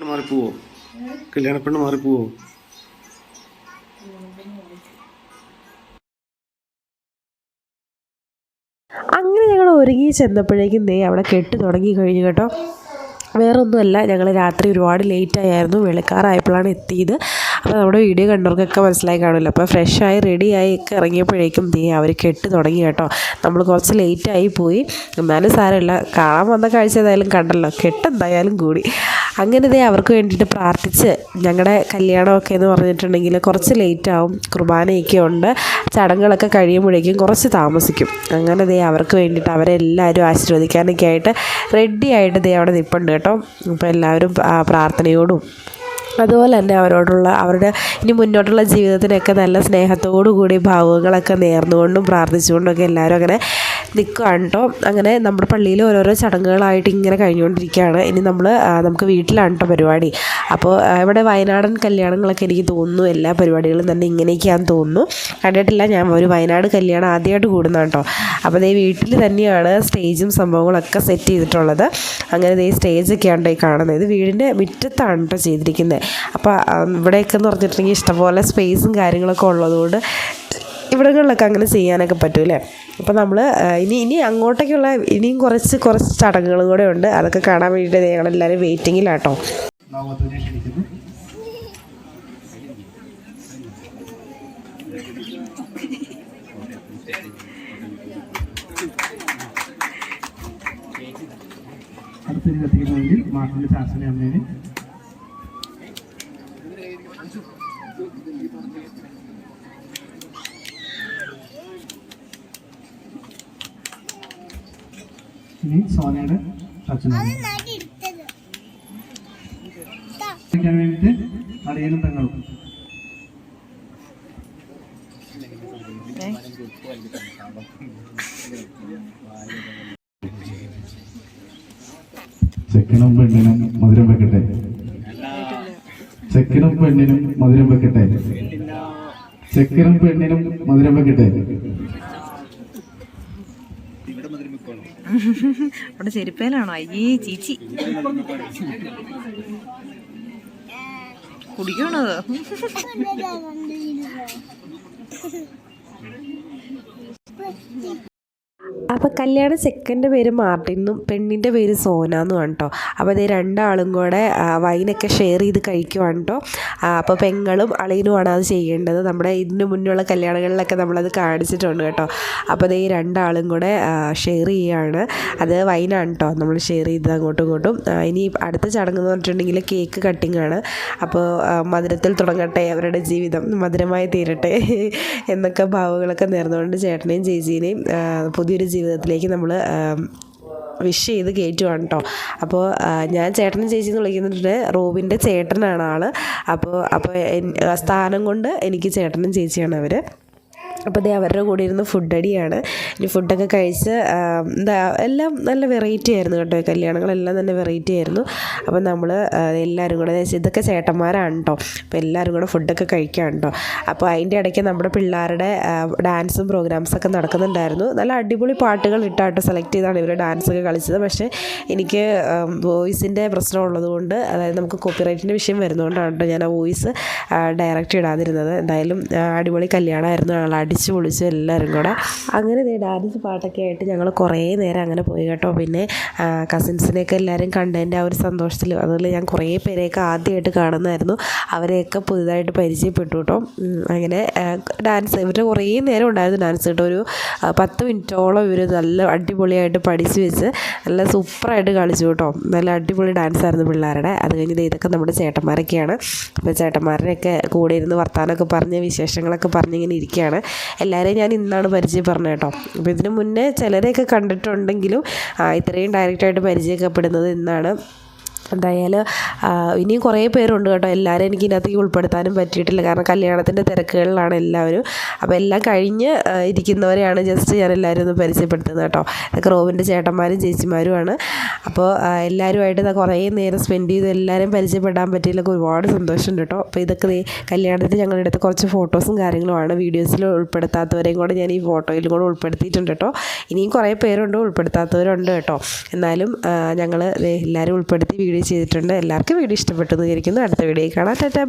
മാറിപ്പോവോ? കല്യാണപ്പെണ്ണ് മാറിപ്പോവോ? അങ്ങനെ ഞങ്ങൾ ഒരുങ്ങി ചെന്നപ്പോഴേക്കും ദേ അവിടെ കെട്ട് തുടങ്ങി കഴിഞ്ഞു കേട്ടോ. വേറെ ഒന്നുമല്ല ഞങ്ങൾ രാത്രി ഒരുപാട് ലേറ്റ് ആയിരുന്നു. വെളുക്കാറായപ്പോഴാണ് എത്തിയത്. അപ്പോൾ നമ്മുടെ വീഡിയോ കണ്ടവർക്കൊക്കെ മനസ്സിലായി കാണുമല്ലോ. അപ്പോൾ ഫ്രഷായി റെഡിയായി ഒക്കെ ഇറങ്ങിയപ്പോഴേക്കും നീ അവർ കെട്ട് തുടങ്ങി കേട്ടോ. നമ്മൾ കുറച്ച് ലേറ്റായി പോയി. എന്നാലും സാരമില്ല. കാണാൻ വന്ന കാഴ്ച ഏതായാലും കണ്ടല്ലോ. കെട്ടെന്തായാലും കൂടി. അങ്ങനെ ദേ അവർക്ക് വേണ്ടിയിട്ട് പ്രാർത്ഥിച്ച് ഞങ്ങളുടെ കല്യാണമൊക്കെ എന്ന് പറഞ്ഞിട്ടുണ്ടെങ്കിൽ കുറച്ച് ലേറ്റ് ആവും കുർബാനയൊക്കെ ഉണ്ട് ചടങ്ങുകളൊക്കെ കഴിയുമ്പോഴേക്കും കുറച്ച് താമസിക്കും. അങ്ങനെ ദേ അവർക്ക് വേണ്ടിയിട്ട് അവരെല്ലാവരും ആശീർവദിക്കാനൊക്കെ ആയിട്ട് റെഡി ആയിട്ട് ദേ അവിടെ നിൽപ്പുണ്ട് കേട്ടോ. അപ്പോൾ എല്ലാവരും പ്രാർത്ഥനയോടും അതുപോലെ തന്നെ അവരോടുള്ള അവരുടെ ഇനി മുന്നോട്ടുള്ള ജീവിതത്തിനൊക്കെ നല്ല സ്നേഹത്തോടു കൂടി ഭാവങ്ങളൊക്കെ നേർന്നുകൊണ്ടും പ്രാർത്ഥിച്ചുകൊണ്ടും ഒക്കെ എല്ലാവരും അങ്ങനെ നിൽക്കുകയാണ് കേട്ടോ അങ്ങനെ നമ്മുടെ പള്ളിയിൽ ഓരോരോ ചടങ്ങുകളായിട്ട് ഇങ്ങനെ കഴിഞ്ഞുകൊണ്ടിരിക്കുകയാണ്. ഇനി നമ്മൾ നമുക്ക് വീട്ടിലാണ് കേട്ടോ പരിപാടി. അപ്പോൾ ഇവിടെ വയനാടൻ കല്യാണങ്ങളൊക്കെ എനിക്ക് തോന്നുന്നു. എല്ലാ പരിപാടികളും തന്നെ ഇങ്ങനെയൊക്കെയാണെന്ന് തോന്നുന്നു. കണ്ടിട്ടില്ല ഞാൻ ഒരു വയനാട് കല്യാണം ആദ്യമായിട്ട് കൂടുന്ന കേട്ടോ അപ്പോൾ ദേ വീട്ടിൽ തന്നെയാണ് സ്റ്റേജും സംഭവങ്ങളൊക്കെ സെറ്റ് ചെയ്തിട്ടുള്ളത്. അങ്ങനെ ദേ സ്റ്റേജൊക്കെയാണ് ഈ കാണുന്നത്. ഇത് വീടിന്റെ മുറ്റത്താണ് കേട്ടോ ചെയ്തിരിക്കുന്നത്. അപ്പോൾ ഇവിടെയൊക്കെ എന്ന് പറഞ്ഞിട്ടുണ്ടെങ്കിൽ ഇഷ്ടംപോലെ സ്പേസും കാര്യങ്ങളൊക്കെ ഉള്ളതുകൊണ്ട് ഇവിടങ്ങളിലൊക്കെ അങ്ങനെ ചെയ്യാനൊക്കെ പറ്റൂലേ അപ്പോൾ നമ്മൾ ഇനി ഇനി അങ്ങോട്ടേക്കുള്ള ഇനിയും കുറച്ച് കുറച്ച് ചടങ്ങുകൾ കൂടെ ഉണ്ട്. അതൊക്കെ കാണാൻ വേണ്ടിയിട്ട് ഞങ്ങൾ ഞങ്ങളെല്ലാവരും വെയിറ്റിങ്ങിലാട്ടോ. അടുത്തൊരു അമ്മേനെ. ഇനി സോനയുടെ അച്ഛനാണ് ക്കാൻ വേണ്ടിയിട്ട് അളിയനും പെങ്ങളും ചെക്കനും പെണ്ണിനും മധുരം വെക്കട്ടെ. ചെക്കനും പെണ്ണിനും മധുരം വെക്കട്ടെ. ചെക്കനും പെണ്ണിനും മധുരം വെക്കട്ടെ. അവിടെ ചെരുപ്പേലാണോ? അയ്യേ ചീച്ചി. കുടിക്കണത് അപ്പോൾ കല്യാണ ചെക്കന്റെ പേര് മാർട്ടിനും പെണ്ണിന്റെ പേര് സോന എന്നുമാണ് കേട്ടോ അപ്പോൾ ഇത് രണ്ടാളും കൂടെ വൈനൊക്കെ ഷെയർ ചെയ്ത് കഴിക്കുവാണ് കേട്ടോ അപ്പോൾ പെങ്ങളും അളിയനുമാണ് അത് ചെയ്യേണ്ടത്. നമ്മുടെ ഇതിന് മുന്നുള്ള കല്യാണങ്ങളിലൊക്കെ നമ്മളത് കാണിച്ചിട്ടുണ്ട് കേട്ടോ. അപ്പോൾ ഈ രണ്ടാളും കൂടെ ഷെയർ ചെയ്യുകയാണ് അത് വൈനാണ് കേട്ടോ നമ്മൾ ഷെയർ ചെയ്തത് അങ്ങോട്ടും ഇങ്ങോട്ടും. ഇനി അടുത്ത ചടങ്ങ് എന്ന് പറഞ്ഞിട്ടുണ്ടെങ്കിൽ കേക്ക് കട്ടിംഗ് ആണ്. അപ്പോൾ മധുരത്തിൽ തുടങ്ങട്ടെ അവരുടെ ജീവിതം. മധുരമായി തീരട്ടെ എന്നൊക്കെ ഭാവങ്ങളൊക്കെ നേർന്നുകൊണ്ട് ചേട്ടനെയും ചേച്ചീനെയും പുതിയൊരു പുതിയൊരു ജീവിതത്തിലേക്ക് നമ്മൾ വിഷ് ചെയ്ത് കയറ്റുവാണ് കേട്ടോ അപ്പോൾ ഞാൻ ചേട്ടനും ചേച്ചി എന്ന് വിളിക്കുന്നുണ്ട്. റോബിന്റെ ചേട്ടനാണ് ആൾ അപ്പോൾ അപ്പോൾ സ്ഥാനം കൊണ്ട് എനിക്ക് ചേട്ടനും ചേച്ചിയാണ് അവർ അപ്പോൾ ദേ അവരുടെ കൂടെ ഇരുന്ന് ഫുഡ് അടിയാണ്. ഇനി ഫുഡൊക്കെ കഴിച്ച് എന്താ എല്ലാം നല്ല വെറൈറ്റി ആയിരുന്നു കേട്ടോ കല്യാണങ്ങളെല്ലാം തന്നെ വെറൈറ്റി ആയിരുന്നു. അപ്പോൾ നമ്മൾ എല്ലാവരും കൂടെ ഇതൊക്കെ ചേട്ടന്മാരാണ് കേട്ടോ. അപ്പോൾ എല്ലാവരും കൂടെ ഫുഡൊക്കെ കഴിക്കുകയാണ് കേട്ടോ. അപ്പോൾ അതിന്റെ ഇടയ്ക്ക് നമ്മുടെ പിള്ളേരുടെ ഡാൻസും പ്രോഗ്രാംസൊക്കെ നടക്കുന്നുണ്ടായിരുന്നു. നല്ല അടിപൊളി പാട്ടുകൾ ഇട്ടാട്ടോ സെലക്ട് ചെയ്താണ് ഇവർ ഡാൻസൊക്കെ കളിച്ചത്. പക്ഷേ എനിക്ക് വോയിസിന്റെ പ്രശ്നം ഉള്ളതുകൊണ്ട് അതായത് നമുക്ക് കോപ്പിറൈറ്റിന്റെ വിഷയം വരുന്നതുകൊണ്ടാണ് കേട്ടോ ഞാൻ ആ വോയിസ് ഡയറക്റ്റ് ഇടാതിരുന്നത്. എന്തായാലും അടിപൊളി കല്യാണമായിരുന്നു. ഞങ്ങൾ അടിച്ചു പൊളിച്ചു എല്ലാവരും കൂടെ. അങ്ങനെ ദേ ഡാൻസ് പാട്ടൊക്കെ ആയിട്ട് ഞങ്ങൾ കുറേ നേരം അങ്ങനെ പോയി കേട്ടോ. പിന്നെ കസിൻസിനെയൊക്കെ എല്ലാവരും കണ്ടതിന്റെ ആ ഒരു സന്തോഷത്തിൽ അതുപോലെ ഞാൻ കുറേ പേരെയൊക്കെ ആദ്യമായിട്ട് കാണുന്നതായിരുന്നു. അവരെയൊക്കെ പുതുതായിട്ട് പരിചയപ്പെട്ടു കേട്ടോ. അങ്ങനെ ഡാൻസ് ഇവരുടെ കുറേ നേരം ഉണ്ടായിരുന്നു ഡാൻസ് കേട്ടോ. ഒരു പത്ത് മിനിറ്റോളം ഇവർ നല്ല അടിപൊളിയായിട്ട് പഠിച്ച് വെച്ച് നല്ല സൂപ്പറായിട്ട് കളിച്ചു കേട്ടോ. നല്ല അടിപൊളി ഡാൻസ് ആയിരുന്നു പിള്ളേരുടെ. അത് കഴിഞ്ഞ് ഇതൊക്കെ നമ്മുടെ ചേട്ടന്മാരൊക്കെയാണ്. അപ്പോൾ ചേട്ടന്മാരുടെയൊക്കെ കൂടെ ഇരുന്ന് വർത്താനമൊക്കെ പറഞ്ഞ് വിശേഷങ്ങളൊക്കെ പറഞ്ഞിങ്ങനെ ഇരിക്കുകയാണ്. എല്ലാവരെയും ഞാൻ ഇന്നാണ് പരിചയം പറഞ്ഞത് കേട്ടോ. അപ്പോൾ ഇതിനു മുന്നേ ചിലരെയൊക്കെ കണ്ടിട്ടുണ്ടെങ്കിലും ഇത്രയും ഡയറക്റ്റായിട്ട് പരിചയപ്പെടുന്നത് ഇന്നാണ്. എന്തായാലും ഇനിയും കുറേ പേരുണ്ട് കേട്ടോ. എല്ലാവരും എനിക്ക് ഇതിനകത്തേക്ക് ഉൾപ്പെടുത്താനും പറ്റിയിട്ടില്ല. കാരണം കല്യാണത്തിന്റെ തിരക്കുകളിലാണ് എല്ലാവരും. അപ്പോൾ എല്ലാം കഴിഞ്ഞ് ഇരിക്കുന്നവരെയാണ് ജസ്റ്റ് ഞാൻ എല്ലാവരും ഒന്ന് പരിചയപ്പെടുത്തുന്നത് കേട്ടോ. ഇതൊക്കെ റോബിന്റെ ചേട്ടന്മാരും ചേച്ചിമാരുമാണ്. അപ്പോൾ എല്ലാവരുമായിട്ട് കുറേ നേരം സ്പെൻഡ് ചെയ്ത് എല്ലാവരും പരിചയപ്പെടാൻ പറ്റിയില്ലൊക്കെ ഒരുപാട് സന്തോഷമുണ്ട് കേട്ടോ. അപ്പോൾ ഇതൊക്കെ കല്യാണത്തിൽ ഞങ്ങളുടെ അടുത്ത് കുറച്ച് ഫോട്ടോസും കാര്യങ്ങളുമാണ്. വീഡിയോസിൽ ഉൾപ്പെടുത്താത്തവരെയും കൂടെ ഞാൻ ഈ ഫോട്ടോയിലും കൂടെ ഉൾപ്പെടുത്തിയിട്ടുണ്ട് കേട്ടോ. ഇനിയും കുറേ പേരുണ്ട് ഉൾപ്പെടുത്താത്തവരുണ്ട് കേട്ടോ. എന്നാലും ഞങ്ങൾ എല്ലാവരും ഉൾപ്പെടുത്തി വീഡിയോ ചെയ്തിട്ടുണ്ട്. എല്ലാവർക്കും വീഡിയോ ഇഷ്ടപ്പെട്ടു എന്ന് വിചാരിക്കുന്നു. അടുത്ത വീഡിയോ കാണാം. ടാറ്റാ